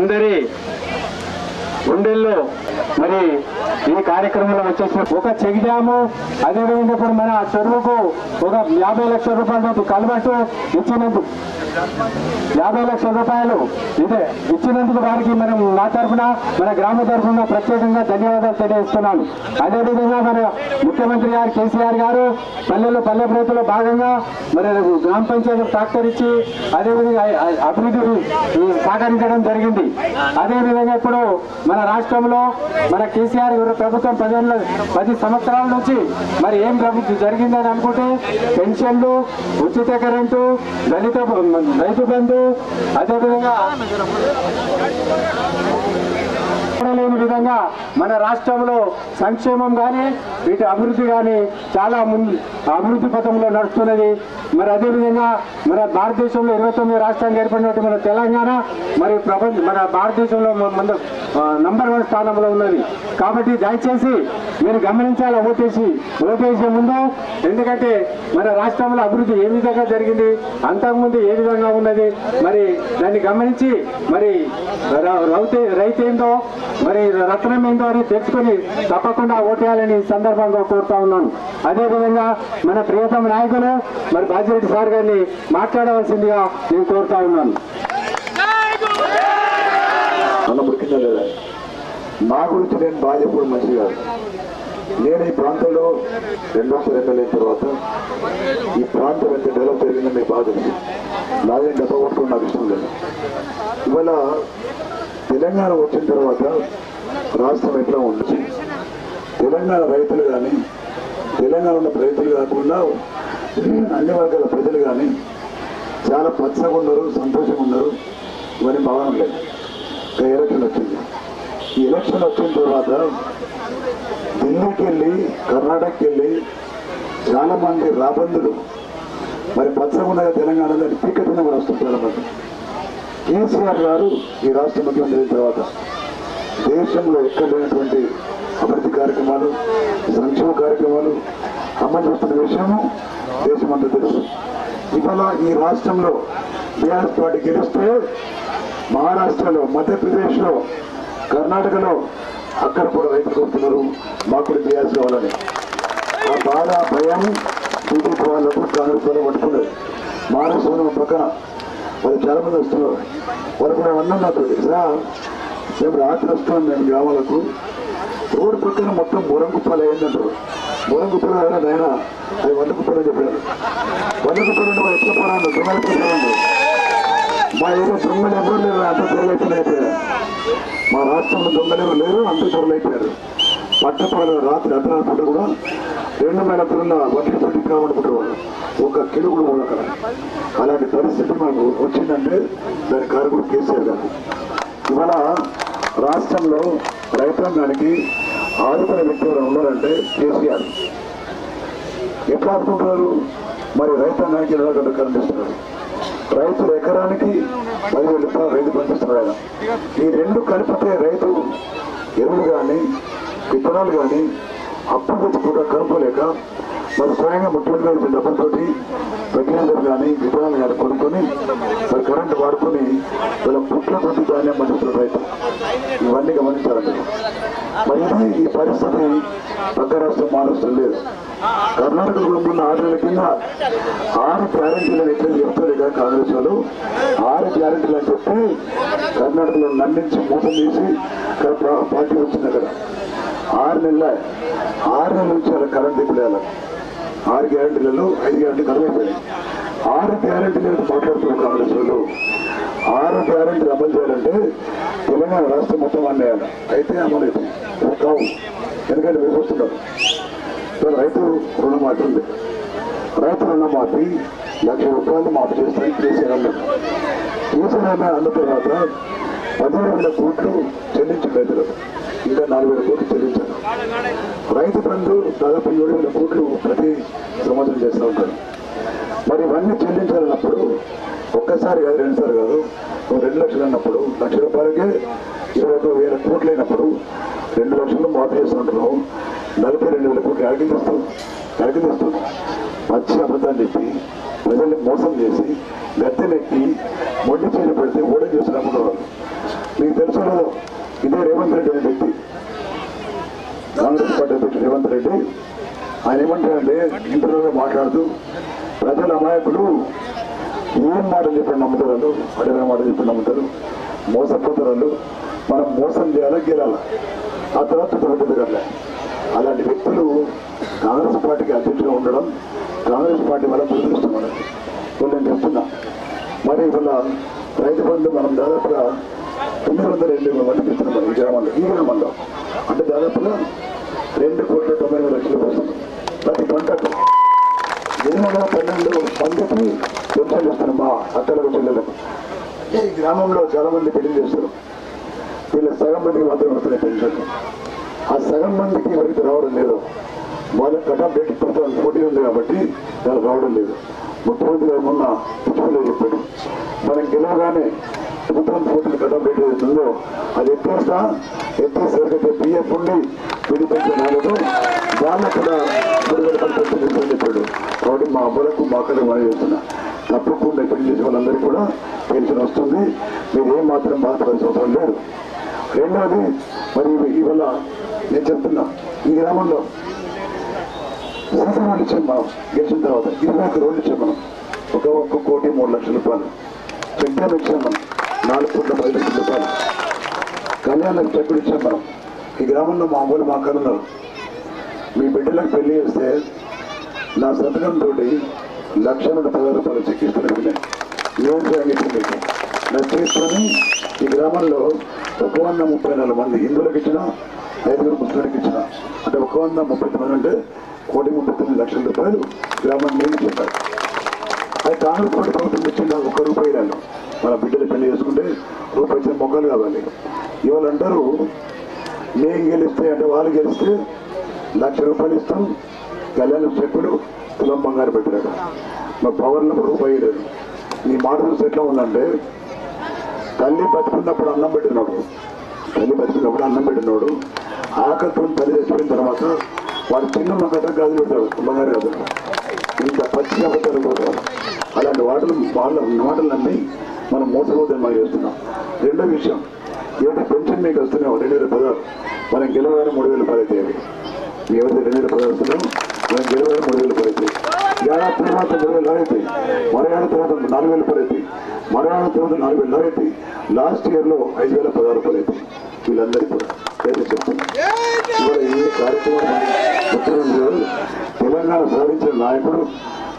అందరి గుండెల్లో మరి ఈ కార్యక్రమంలో వచ్చేసిన ఒక చెక్ అదేవిధంగా ఇప్పుడు మన చెరువుకు ఒక యాభై లక్షల రూపాయల కలవట్టు ఇచ్చినందుకు యాభై లక్షల రూపాయలు ఇదే ఇచ్చినందుకు వారికి మనం నా తరఫున మన గ్రామ తరఫున ప్రత్యేకంగా ధన్యవాదాలు తెలియజేస్తున్నాను. అదేవిధంగా మన ముఖ్యమంత్రి గారు కేసీఆర్ గారు పల్లెల్లో పల్లె ప్రజల్లో భాగంగా మరి గ్రామ పంచాయతీ ట్రాక్టర్ ఇచ్చి అదేవిధంగా అభివృద్ధి సహకరించడం జరిగింది. అదేవిధంగా ఇప్పుడు మన రాష్ట్రంలో మన కేసీఆర్ ప్రభుత్వం పదేళ్ళ పది సంవత్సరాల నుంచి మరి ఏం ప్రభుత్వం జరిగిందని అనుకుంటే పెన్షన్లు ఉచిత కరెంటు దళిత రైతు బంధు. అదేవిధంగా మన రాష్ట్రంలో సంక్షేమం కానీ వీటి అభివృద్ధి కానీ చాలా ముందు అభివృద్ధి పథంలో నడుస్తున్నది. మరి అదేవిధంగా మన భారతదేశంలో ఇరవై తొమ్మిది రాష్ట్రానికి ఏర్పడినట్టు మన తెలంగాణ మరి ప్రపంచ మన భారతదేశంలో మన నంబర్ వన్ స్థానంలో ఉన్నది. కాబట్టి దయచేసి మీరు గమనించాలి ఓటేసి ఓటేసే ముందు ఎందుకంటే మన రాష్ట్రంలో అభివృద్ధి ఏ విధంగా జరిగింది అంతకుముందు ఏ విధంగా ఉన్నది మరి దాన్ని గమనించి మరి రౌతే రైతు ఏందో మరి రత్నం ఏందో అని తెలుసుకుని తప్పకుండా ఓటేయాలని సందర్భంగా కోరుతా ఉన్నాను. అదేవిధంగా మన ప్రియతమ నాయకులు మరి బాజిరెడ్డి సార్ గారిని మాట్లాడవలసిందిగా నేను కోరుతా ఉన్నాను. అన్న ఉడికిందా లేదా నా గురించి నేను బాగా చెప్పడం మంచిది కాదు. నేను ఈ ప్రాంతంలో రెండోసారి ఎమ్మెల్యే తర్వాత ఈ ప్రాంతం ఎంత డెవలప్ జరిగిందో మీకు బాగా తెలుసు. నాదే డబ్బా కొట్టుకుని నాకు ఇష్టం లేదు. ఇవాళ తెలంగాణ వచ్చిన తర్వాత రాష్ట్రం ఎట్లా ఉండొచ్చు తెలంగాణ రైతులు కానీ తెలంగాణ ఉన్న రైతులు కాకుండా అన్ని వర్గాల ప్రజలు కానీ చాలా పచ్చగా ఉన్నారు సంతోషంగా ఉన్నారు. ఇవన్నీ బాగుండలేదు ఒక ఎలక్షన్ వచ్చింది. ఈ ఎలక్షన్ వచ్చిన తర్వాత ఢిల్లీకి వెళ్ళి కర్ణాటకకి వెళ్ళి చాలామంది రాబందులు మరి పచ్చగుండగా తెలంగాణలో పీకటిన కూడా వస్తుంది చాలామంది కేసీఆర్ గారు ఈ రాష్ట్ర ముఖ్యమంత్రి తర్వాత దేశంలో ఎక్కడ లేనటువంటి అభివృద్ధి కార్యక్రమాలు సంక్షేమ కార్యక్రమాలు అమలు చేస్తున్న విషయము దేశమంతా తెలుసు. ఇవాళ ఈ రాష్ట్రంలో బీఆర్ఎస్ పార్టీ గెలిస్తే మహారాష్ట్రలో మధ్యప్రదేశ్లో కర్ణాటకలో అక్కడ కూడా రైతులు కోరుతున్నారు మాకు కూడా బీఆర్ఎస్ కావాలని. ఆ బాధ భయం టీడీపీ వాళ్ళకు కాంగ్రెస్ వాళ్ళు పట్టుకున్నారు. మహారాష్ట్రలో పక్కన వాళ్ళు చాలా మంది వస్తున్నారు. వాళ్ళు కూడా అన్నం నాతో సార్ మేము రాత్రి వస్తున్నాం మేము గ్రామాలకు రోడ్డు పక్కన మొత్తం మురంగుప్పలు అయిందంటారు. మురంగుప్పలు అయినా ఆయన అది వంద చెప్పారు. వంద కుప్పలు అంటే వాళ్ళు ఎట్లా పోరాడు? మా ఏదో దొంగలు ఎవరు లేరు అంత దొరలైపోయినారు మా రాష్ట్రంలో దొంగలు ఎవరు లేరు అంత దొరలైపోయారు పట్టపాల రాత్రి అర్ధరాత్రి కూడా రెండు వేల పిల్లల వడ్డీ పెట్టి కావాలనుకుంటారు ఒక కిలో కూడా అక్కడ అలాంటి పరిస్థితి మనకు వచ్చిందంటే దాని కారకుడు కేసీఆర్ గారు. ఇవాళ రాష్ట్రంలో రైతాంగానికి ఆదుకునే వ్యక్తి ఎవరైనా ఉన్నారంటే కేసీఆర్. ఎట్లా ఆడుకుంటున్నారు మరి రైతాంగానికి ఎలా గంటలు కరెంట్ ఇస్తున్నారు రైతులు ఎకరానికి పదివేలు రూపాయలు రైతు పంపిస్తున్నారు ఆయన. ఈ రెండు కలిపితే రైతు ఎరువులు కానీ విత్తనాలు కానీ అప్పులు కూడా కనుక్కోలేక మరి స్వయంగా ముఖ్యమంత్రి గారి డబ్బులతోటి ప్రజలందరూ కానీ విధానం కానీ కొనుక్కొని మరి కరెంటు వాడుకొని వీళ్ళ పుట్ల కొద్ది ధాన్యం పండిస్తున్న రైతు ఇవన్నీ గమనించాలండి. మరి ఈ పరిస్థితి పక్క రాష్ట్రం మహారాష్ట్రం లేదు. కర్ణాటకలో ఉన్న ఆటల కింద ఆరు గ్యారెంటీలను ఎట్లా చెప్తారు కదా కాంగ్రెస్ వాళ్ళు. ఆరు గ్యారెంటీలు అని చెప్పి కర్ణాటకలో నమ్మించి మోసం చేసి ఇక్కడ పార్టీ వచ్చింది అక్కడ. ఆరు నెలల ఆరు నెలల నుంచి అలా కరెంట్ ఇప్పుడు ఆరు గ్యారెంటీలలో ఐదు గ్యారెంటీ కరువైపోయాయి ఆరు గ్యారెంటీలు మాట్లాడుతున్నారు కాంగ్రెస్ వాళ్ళు ఆరు గ్యారెంటీ అమలు చేయాలంటే తెలంగాణ రాష్ట్రం మొత్తం అన్నేయాలి అయితే అమలు అవుతుంది కావు. ఎందుకంటే మీరు చూస్తున్నారు. రైతు రుణమాఫీ ఉంది. రైతు రుణమాఫీ లక్ష రూపాయలు మాఫీ చేస్తారని కేసీఆర్ అన్నారు. కేసీఆర్ అన్న అన్న తర్వాత పదిహేను వేల కోట్లు చెల్లించి రైతులకు ఇంకా నాలుగు వేల కోట్లు చెల్లించారు. రైతు బంధు దాదాపు ఏడు వేల కోట్లు ప్రతి సంవత్సరం చేస్తూ ఉంటారు. మరి ఇవన్నీ చెల్లించాలన్నప్పుడు ఒక్కసారి కాదు రెండుసార్లు కాదు రెండు లక్షలు అన్నప్పుడు లక్ష రూపాయలకే ఇరవై ఒక వేల కోట్లు అయినప్పుడు రెండు లక్షలు మాఫీ చేస్తుంటున్నాం నలభై రెండు వేల కోట్లు అడిగి తెస్తాం మంచి అబద్ధాలు చెప్పి ప్రజల్ని మోసం చేసి గద్దెనెక్కి మొండి చేసి పెడితే ఓడ చేస్తున్నప్పుడు మీకు తెలుసు లేదో? ఇదే రేవంత్ రెడ్డి అనే వ్యక్తి. కాంగ్రెస్ పార్టీ అధ్యక్షుడు రేవంత్ రెడ్డి. ఆయన ఏమంటారంటే ఇంటర్వ్యూలో మాట్లాడుతూ ప్రజల అమాయకులు ఏం మాటలు చెప్పి నమ్ముతారు వాళ్ళు? అడిగిన మాటలు చెప్పిన నమ్ముతారు? మోసపోతారు మనం మోసం చేయాలా గెలాల? ఆ తర్వాత చుట్టూ అలాంటి వ్యక్తులు కాంగ్రెస్ పార్టీకి అధ్యక్షుడు ఉండడం కాంగ్రెస్ పార్టీ వల్ల దురదృష్టం మనకి నేను చెప్తున్నా. మరి ఇవాళ రైతు బంధు మనం దాదాపుగా తొమ్మిది వందల ఎనభై మంది ఇస్తున్నాం ఈ గ్రామంలో ఈ గ్రామంలో అంటే దాదాపుగా రెండు కోట్ల తొంభై ఎనిమిది లక్షలు వస్తుంది ప్రతి పంటకు ఎనిమిది పన్నెండు మందికి పెన్షన్ ఇస్తున్నాం మా అక్కలకు చెల్లెలకు ఈ గ్రామంలో చాలా మంది పెళ్ళి చేస్తారు వీళ్ళ సగం మందికి మాత్రం వస్తున్నాయి పెన్షన్ ఆ సగం మందికి ఎవరికి రావడం లేదు వాళ్ళ కటాఫ్ డేట్ ప్రభుత్వం పోటీ ఉంది కాబట్టి దానికి రావడం లేదు ముఖ్యమంత్రి గారు మొన్న చెప్పాడు మనం గెలవగానే ప్రభుత్వం పోటీలు కటాఫ్ డేట్ ఏదైతుందో అది ఎత్తేస్తా ఎత్తేసరికి పిఎఫ్ ఉండి విధి పెన్షన్ రాలేదు వాళ్ళకు కూడా విడుదల వేల చెప్పాడు కాబట్టి మా అమ్మలకు మా అక్కడ మనం చేస్తున్నా తప్పకుండా పెళ్ళి చేసే వాళ్ళందరికీ కూడా పెన్షన్ వస్తుంది. మీరు ఏం మాత్రం బాధపడాల్సిన అవసరం లేదు. రెండవది మరి ఇవాళ నేను చెప్తున్నా. ఈ గ్రామంలో శాసనాలు ఇచ్చాం మనం గెలిచిన తర్వాత ఇరవై ఒక్క రోజులు ఇచ్చాం మనం. ఒక ఒక్క కోటి మూడు లక్షల రూపాయలు. చెక్ ఇచ్చాం మనం నాలుగు కోట్ల పది లక్షల రూపాయలు. కళ్యాణ చెక్కులు ఇచ్చాం మనం. ఈ గ్రామంలో మా అమ్మలు మా అక్కలు మీ బిడ్డలకు పెళ్ళి చేస్తే నా సంతకంతో లక్ష నుండి పది రూపాయలు చెక్ ఇస్తున్నాను ఏం చేయాలి నా చేసుకొని ఈ గ్రామంలో ఒక వంద ముప్పై నాలుగు మంది హిందువులకు ఇచ్చిన ఐదుగురు ముస్లింలకు ఇచ్చిన. అంటే ఒక వంద ముప్పై తొమ్మిది అంటే కోటి ముప్పై తొమ్మిది లక్షల రూపాయలు గ్రామాన్ని చెప్పారు. కాంగ్రెస్ పార్టీ ప్రభుత్వం ఇచ్చింది నాకు ఒక్క రూపాయి మన బిడ్డలు పెళ్ళి చేసుకుంటే రూపాయి ఇచ్చిన మొగ్గలు కావాలి. ఇవాళ అంటారు మేము గెలిస్తే అంటే వాళ్ళు గెలిస్తే లక్ష రూపాయలు ఇస్తాం కళ్యాణ చెక్కుడు తులం బంగారు పెట్టాడు మా పవర్లో రూపాయి లేదు నీ మాట చూసి ఎట్లా ఉందంటే తల్లి బతుకున్నప్పుడు అన్నం పెట్టినాడు. తల్లి బతుకున్నప్పుడు అన్నం పెట్టినాడు. ఆకలితో తల్లి చచ్చిపోయిన తర్వాత వాడు చిన్న మగట గాజులు పెడతాడు బంగారు గాజులు. ఇంకా పచ్చి అబద్ధాలు కూడా అలాంటి వాటలు వాళ్ళ మాటలన్నీ మనం మోసపోతే మనం చేస్తున్నాం. రెండో విషయం ఏదైతే పెన్షన్ మీకు వస్తున్నాయో రెండు వేల పదహారు మనం గెలవాలి మూడు వేల పది అవుతాయి ఏవైతే రెండు వేల పదహారు వస్తున్నాయో మనం గెలవాలి మూడు వేల పది ఏడాది తర్వాత మూడు వేలు అవుతాయి మరో తర్వాత నాలుగు వేల పదైతే అవుతాయి మరో తర్వాత నాలుగు వేలు లాగైతే లాస్ట్ ఇయర్లో ఐదు వేల పదహారు రూపాయలు అయితే వీళ్ళందరికీ కూడా. అయితే చెప్తున్నాం ఈ తెలంగాణ సాధించిన నాయకుడు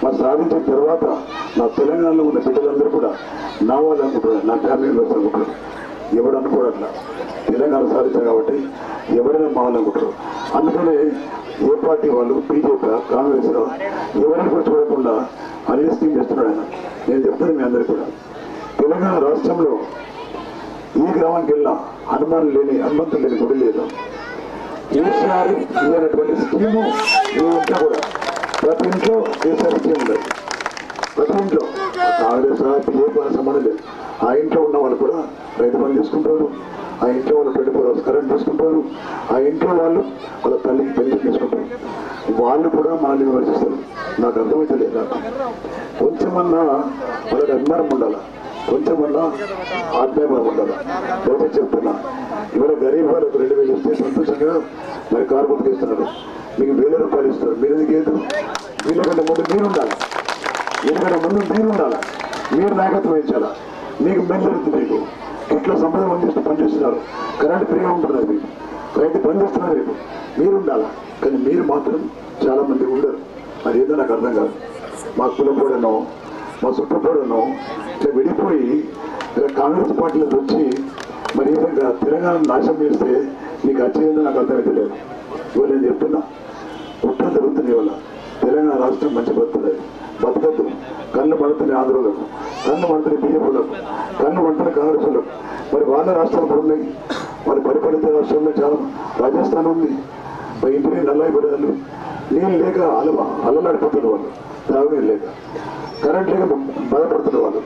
మరి సాధించిన తర్వాత నా తెలంగాణలో ఉన్న బిడ్డలందరూ కూడా నా వాళ్ళు అనుకుంటున్నారు నా ఫ్యామిలీ మెంబర్స్ అనుకుంటారు ఎవడు అనుకోవట్లా? తెలంగాణ సాధించారు కాబట్టి ఎవరైనా మా వాళ్ళు అందుకనే ఏ పార్టీ వాళ్ళు బీజేపీ కాంగ్రెస్ ఎవరిని కూడా చూడకుండా అన్ని స్కీమ్ చేస్తున్నాడు ఆయన. నేను చెప్తాను మీ అందరికీ కూడా. తెలంగాణ రాష్ట్రంలో ఈ గ్రామానికి వెళ్ళినా హనుమాన్ లేని హనుమంతులు లేని గుడి లేదు. కేసీఆర్ ఇవ్వనటువంటి స్కీము ఏ కూడా ప్రతి ఇంట్లో కేసీఆర్ స్కీమ్ ఉండదు ప్రతి ఇంట్లో. కాంగ్రెస్ వాళ్ళ సంబంధం లేదు. ఆ ఇంట్లో ఉన్న వాళ్ళు కూడా రైతు పని చేసుకుంటారు. ఆ ఇంట్లో వాళ్ళు ట్వంటీ ఫోర్ అవర్స్ కరెంట్ తీసుకుంటారు. ఆ ఇంట్లో వాళ్ళు వాళ్ళ తల్లికి పెన్షన్ తీసుకుంటారు. వాళ్ళు కూడా మనల్ని విమర్శిస్తారు. నాకు అర్థమైతే లేదు. కొంచెమన్నా వాళ్ళకి అభిమానం ఉండాలి? కొంచెమన్నా ఆత్మీయమనం ఉండదు దయచేసి చెప్తున్నా. ఇవాళ గరీబ్ వాళ్ళకు రెండు వేలు ఇస్తే సంతోషంగా మరి కార్మికులకు ఇస్తున్నారు మీకు వేల రూపాయలు ఇస్తారు. మీరు ఎందుకు వీళ్ళకంటే ముందు మీరు ఉండాలి. ఎందుకంటే ముందు మీరు ఉండాలి. మీరు నాయకత్వం వహించాలా? మీకు మెల్లెడుతుంది మీకు. ఇట్లా సంపద పనిచేస్తూ పనిచేస్తున్నారు. కరెంట్ ఫ్రీగా ఉంటున్నారు మీకు. రైతు పనిచేస్తున్నారు రేపు మీరు ఉండాలా? కానీ మీరు మాత్రం చాలా మంది ఉండరు. మరి ఏదో నాకు అర్థం కాదు. మా కులపోడనో మా చుట్టపోడనో ఇట్లా విడిపోయి ఇలా కాంగ్రెస్ పార్టీలకు వచ్చి మరి ఈ విధంగా తెలంగాణ నాశనం చేస్తే నీకు వచ్చేదో నాకు అర్థమైతే లేదు. ఇవాళ నేను చెప్తున్నా కుట్ర జరుగుతుంది ఇవాళ. తెలంగాణ రాష్ట్రం మంచి బతుకుతుంది. బతకద్దు. కళ్ళు పడుతున్న ఆంధ్రులకు కళ్ళు పడుతున్న బీజేపీలకు కళ్ళు పడుతున్న కాంగ్రెస్ మరి వాళ్ళ రాష్ట్రాలు కూడా ఉన్నాయి మరి పరిపాలిత రాష్ట్రంలో చాలా రాజస్థాన్ ఉంది. మరి ఇంటిని నల్లాయి పడేవాళ్ళు నీళ్ళు లేక అల అల్లలాడిపోతున్న వాళ్ళు. తాగునీరు లేక. కరెంట్ లేక బాధపడుతున్న వాళ్ళు.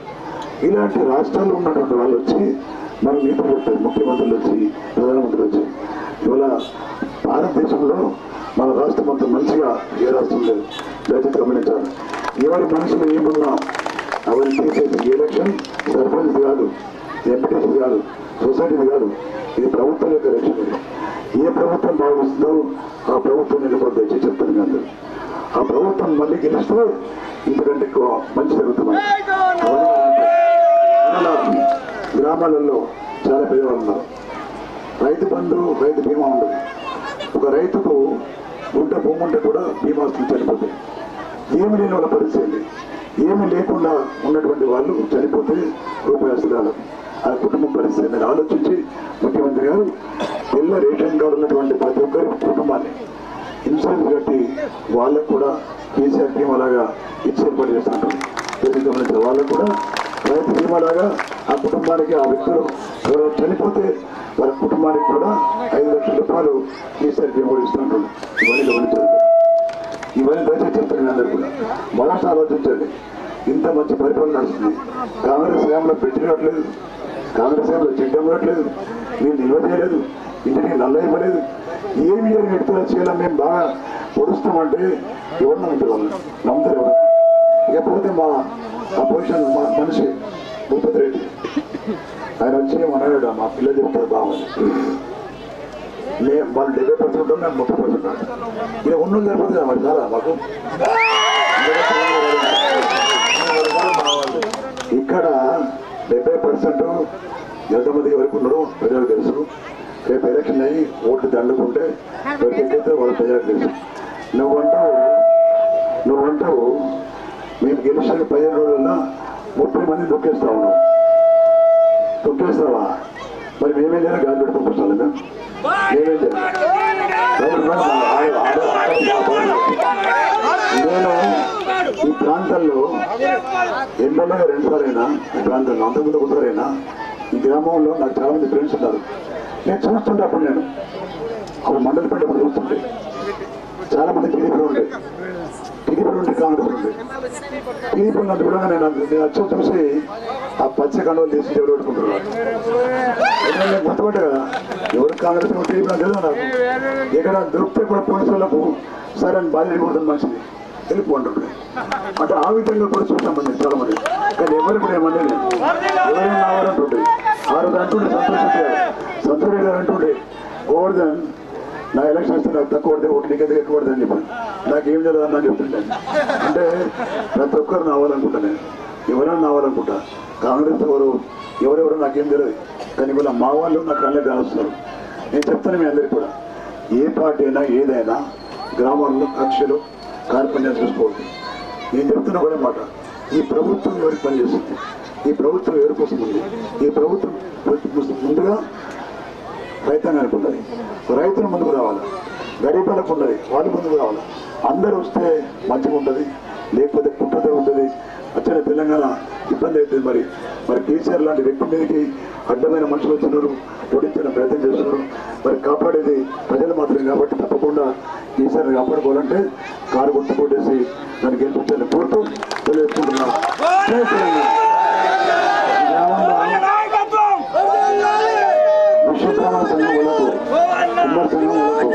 ఇలాంటి రాష్ట్రాల్లో ఉన్నటువంటి వాళ్ళు వచ్చి మనం నీతి పెట్టారు ముఖ్యమంత్రులు వచ్చి ప్రధానమంత్రులు వచ్చి. ఇవాళ భారతదేశంలో మన రాష్ట్రం అంత మంచిగా ఏ రాష్ట్రం లేదు. దయచేసి గమనించాలి. ఎవరి మనసులో ఏమున్నా అవన్నీ తీసేసి ఎలక్షన్ సర్పంచ్ కాదు ఎంపీటీసీ కాదు సొసైటీది కాదు. ఇది ప్రభుత్వం యొక్క ఎలక్షన్ ఇది. ఏ ప్రభుత్వం భావిస్తుందో ఆ ప్రభుత్వం నిలబడి దయచేసి చెప్తాను అందరూ ఆ ప్రభుత్వం మళ్ళీ గెలిస్తే ఇంతకంటే ఎక్కువ మంచి జరుగుతుంది గ్రామాలలో చాలా పేదవాళ్ళు ఉన్నారు. రైతు బంధు రైతు బీమా ఉండదు. ఒక రైతుకు గుంట భూమి ఉంటే కూడా బీమా వస్తుంది చనిపోతే. ఏమి లేని వాళ్ళ పరిస్థితి ఏమి లేకుండా ఉన్నటువంటి వాళ్ళు చనిపోతే రూపాయలు ఆ కుటుంబం పరిస్థితి ఆలోచించి ముఖ్యమంత్రి గారు తెల్ల రేషన్ కార్డు ఉన్నటువంటి ప్రతి ఒక్కరి కుటుంబాన్ని ఇన్సూరెన్స్ కట్టి వాళ్ళకు కూడా కేసీఆర్ టీం అలాగా ఇచ్చి ఏర్పాటు చేస్తుంటారు దీన్ని వాళ్ళకు కూడా రైతు బీమా లాగా ఆ కుటుంబానికి ఆ వ్యక్తులు ఎవరైనా చనిపోతే వాళ్ళ కుటుంబానికి కూడా ఐదు లక్షల రూపాయలు కేసీఆర్ టీం కూడా ఇస్తుంటారు. ఇవన్నీ గమనించారు ఇవన్నీ దయచేసి చెప్తాను నేను అందరికీ కూడా. మొదట ఆలోచించండి. ఇంత మంచి పరిపాలన నడుస్తుంది. కాంగ్రెస్ హయాంలో పెట్టినట్లేదు కాంగ్రెస్ హయాంలో చెడ్డం ఇవ్వట్లేదు నేను నిల్వ చేయలేదు ఇంటికి నల్ల ఇవ్వలేదు ఏం అని వ్యక్తులు చేయాలో మేము బాగా పొడుస్తామంటే ఎవరు నమ్ముతారు నమ్ముతారు ఎవరు. ఇకపోతే మా అపోజిషన్ మా మనిషి భూపతి రెడ్డి. ఆయన వచ్చి ఏమన్నాడు మా పిల్లలు చెప్తారు బాగుంది మేము వాళ్ళు డెబ్బై పర్సెంట్ ఉంటాం మేము ముప్పై పర్సెంట్ ఉంటాం. ఇక ఉన్న లేకపోతే మరి? చాలా మాకు? ఇక్కడ డెబ్బై పర్సెంట్ ఎంతమంది వరకు ఉన్నారో ప్రజలకు తెలుసు. రేపు ఎలక్షన్ అయ్యి ఓట్లు దండుకుంటే ఎక్కైతే వాళ్ళ ప్రజలకు తెలుసు. నువ్వంటావు నువ్వంటావు మేము గెలిచిన పదిహేను రోజుల్లో ముప్పై మంది దొక్కేస్తా ఉన్నాం. తొక్కేస్తావా మరి మేమేం చేయాలి? గాలి పెట్టి పంపిస్తాను మేము మేమేం నేను ఈ ప్రాంతాల్లో ఎన్నోగా రెండు సారైనా ఈ ప్రాంతంలో అంతకుముందు ఒకసారైనా ఈ గ్రామంలో నాకు చాలా మంది ఫ్రెండ్స్ ఉన్నారు. నేను చూస్తుంటే అప్పుడు నేను అప్పుడు మండలి పెట్టినప్పుడు చూస్తుంటే చాలా మంది టీడీపీలో ఉండే. టీడీపీలో ఉండే కాంగ్రెస్ ఉండే. టీడీపీ ఉన్నట్టు కూడా నేను నేను వచ్చి చూసి ఆ పచ్చ కండువలు తీసి చెడగొట్టుకుంటున్నాను పెట్టుకుంటున్నారు ఎందుకంటే ఎవరు కాంగ్రెస్ ఎవరు టీడీపీ నాకు తెలియదు నాకు. ఎక్కడ దొరికితే కూడా పోలీసు వాళ్ళకు సరే అని బాధ్యత కొడుతుంది మంచిది వెళ్ళిపోండి అంటే ఆ విధంగా కూడా చూసామండి చాలా మంది. కానీ ఎవరు కూడా ఏమన్నా ఎవరైనా కావాలంటుండే ఆ రోజు అంటుండే అంటుండే గోవర్ధన్ నా ఎలక్షన్ వస్తే నాకు తక్కువ పడితే ఓట్లు నీకైతే ఎక్కువ పడుతుంది అని చెప్పాను. నాకేం తెలియదు అని చెప్తుంటాను అంటే ప్రతి ఒక్కరు నావాలనుకుంటా నేను. ఎవరైనా నావాలనుకుంటా. కాంగ్రెస్ ఎవరు ఎవరెవరో నాకేం తెలియదు. కానీ ఇవాళ మా వాళ్ళు నాకు కళ్ళే కావస్తున్నారు నేను చెప్తాను మీ అందరికీ కూడా. ఏ పార్టీ అయినా ఏదైనా గ్రామాల్లో కక్షలు కార్పణ్యం చూసుకోవద్దు. నేను చెప్తున్నా కూడా మాట. ఈ ప్రభుత్వం ఎవరికి పనిచేస్తుంది? ఈ ప్రభుత్వం ఎవరి కోసం ఉంది? ఈ ప్రభుత్వం ముందుగా రైతాంగానికి ఉన్నది రైతులు ముందుకు రావాలి. గరీబులకు ఉన్నది వాళ్ళు ముందుకు రావాలి. అందరూ వస్తే మంచిగా ఉంటుంది. లేకపోతే పుట్టదే ఉంటుంది. వచ్చిన తెలంగాణ ఇబ్బంది అవుతుంది మరి. మరి కేసీఆర్ లాంటి వ్యక్తి మీదకి అడ్డమైన మనుషులు వచ్చినారు. ఓడించడం ప్రయత్నం చేస్తున్నారు. మరి కాపాడేది ప్రజలు మాత్రమే కాబట్టి తప్పకుండా కేసీఆర్ కాపాడుకోవాలంటే కారు గుర్తు కొట్టేసి దాన్ని గెలిపించాలని కోరుతూ తెలియజేసుకుంటున్నాను జై తెలంగాణ. ఈ గ్రామంలో విశ్వబ్రహ్మణ సంఘం వాళ్ళకు కుమార్ సంఘం వాళ్ళకు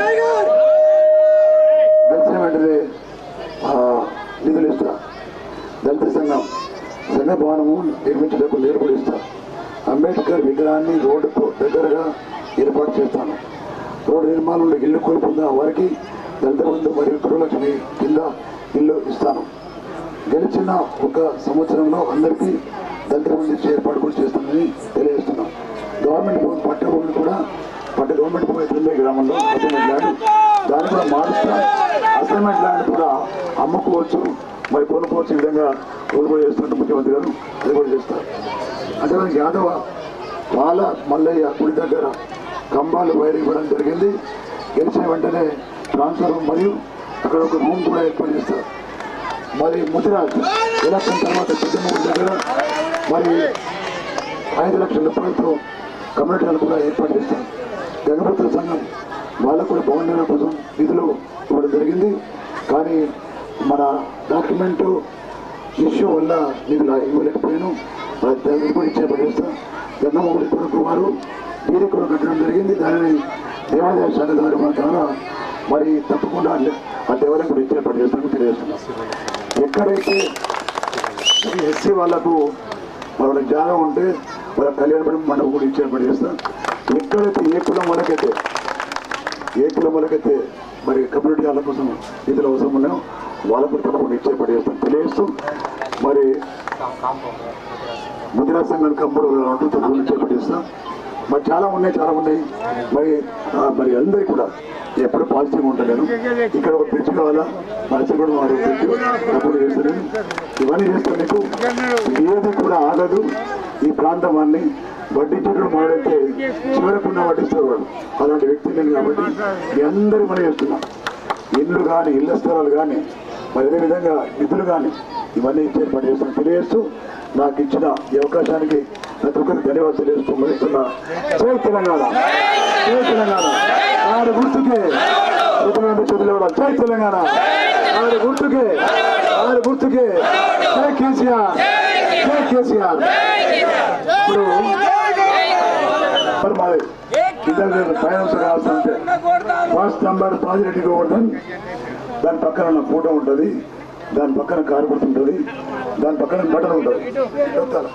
గెలిచిన నిధులు ఇస్తా దళిత సంఘం సంఘ భవనము నిర్మించడానికి నీరు కూడా ఇస్తా అంబేద్కర్ విగ్రహాన్ని రోడ్డుకు దగ్గరగా ఏర్పాటు చేస్తాను. రోడ్డు నిర్మాణంలో ఇల్లు కోల్పోతున్న వారికి దళిత బంధు మరియు గృహలక్ష్మి కింద ఇల్లు ఇస్తాను. గెలిచిన ఒక సంవత్సరంలో అందరికీ దళిత బంధు ఇచ్చే ఏర్పాటు కూడా చేస్తానని తెలియజేస్తున్నాం గవర్నమెంట్ భూమి కూడా అంటే గవర్నమెంట్ పోయే గ్రామంలో. అసైన్మెంట్ ల్యాండ్ దాన్ని కూడా మారుస్తా. అసైన్మెంట్ ల్యాండ్ కూడా అమ్ముకోవచ్చు. మరి కొనుక్కోవచ్చు ఈ విధంగా కొనుగోలు చేస్తున్నట్టు ముఖ్యమంత్రి గారు కొనుగోలు చేస్తారు. అంటే యాదవ వాళ్ళ మల్లయ్య గుడి దగ్గర కంబాలు వైర్ ఇవ్వడం జరిగింది. గెలిచిన వెంటనే ట్రాన్స్ఫర్ మరియు అక్కడ ఒక రూమ్ కూడా ఏర్పాటు చేస్తారు. మరి ముదిరాజ్ ఎలక్షన్ తర్వాత పెద్దమూడి దగ్గర మరి ఐదు లక్షల రూపాయలతో కమ్యూనిటీలను కూడా ఏర్పాటు చేస్తారు. గంగపత్ర సంఘం వాళ్ళకు కూడా భవన నిర్మాణం కోసం నిధులు ఇవ్వడం జరిగింది. కానీ మన డాక్యుమెంటు ఇష్యూ వల్ల నిధులు ఇవ్వలేకపోయాను. దాన్ని కూడా ఇచ్చే పనిచేస్తాం గంగమ్మగుడి కొడుకు వారు వీరి కూడా కట్టడం జరిగింది. దానిని దేవాదాయ శాఖ ద్వారా మన ద్వారా మరి తప్పకుండా ఆ దేవాలయం కూడా ఇచ్చే పని తెలియజేస్తున్నాం ఎక్కడైతే ఎస్సీ వాళ్ళకు వాళ్ళకి జాగా ఉంటే వాళ్ళ కళ్యాణ మండపం కూడా ఇచ్చే ఏర్పాటు చేస్తాం. ఎక్కడైతే ఏ కులం వాళ్ళకైతే ఏ కులం వాళ్ళకైతే మరి కమ్యూనిటీ వాళ్ళ కోసం నిధులు అవసరం ఉన్నాయో వాళ్ళ కూడా తప్పకుండా ఇచ్చే పడేస్తాం చేస్తాం తెలియజేస్తూ మరి ముదిరా సంఘం కంపుడు ఉంటుంది తప్పకుండా ఇచ్చే చేస్తాం మరి చాలా ఉన్నాయి చాలా ఉన్నాయి. మరి మరి అందరికీ కూడా ఎప్పుడు పాజిటివ్ ఉంటాను ఇక్కడ ఒక బ్రిడ్జ్ కావాలా? మనసు కూడా వారు బ్రిడ్జ్ చేస్తాను ఇవన్నీ చేస్తాను మీకు. ఏది కూడా ఆగదు. ఈ ప్రాంతం అన్నీ వడ్డించేటప్పుడు మాడైతే చివరకుండా వడ్డిస్తారు అలాంటి వ్యక్తి నేను కాబట్టి మీ అందరూ మనం చేస్తున్నాం. ఇల్లు కానీ ఇళ్ళ స్థలాలు కానీ మరి అదేవిధంగా నిధులు కానీ ఇవన్నీ ఇచ్చే పని చేస్తాను తెలియజేస్తూ నాకు ఇచ్చిన ఈ అవకాశానికి ప్రతి ఒక్కరికి ధన్యవాదాలు తెలియజేస్తూ మరిస్తున్నా జై తెలంగాణ! జై తెలంగాణ! ఆరు గుర్తుకే ప్రతిమంది చదివేవాడు జై తెలంగాణ! ఆరు గుర్తుకే ఆరు గుర్తుకే. జై కేసీఆర్! జై కేసీఆర్! ఇప్పుడు మాది ఇద్దరు ఫైనాన్స్ కావాల్సింటే ఫస్ట్ నంబర్ పాజిరెడ్డి గోవర్ధన్. దాని పక్కన నా ఫోటో ఉంటుంది. దాని పక్కన కారు గుర్తుంటుంది దాని పక్కన బటన్ ఉంటుంది. చెప్తాను.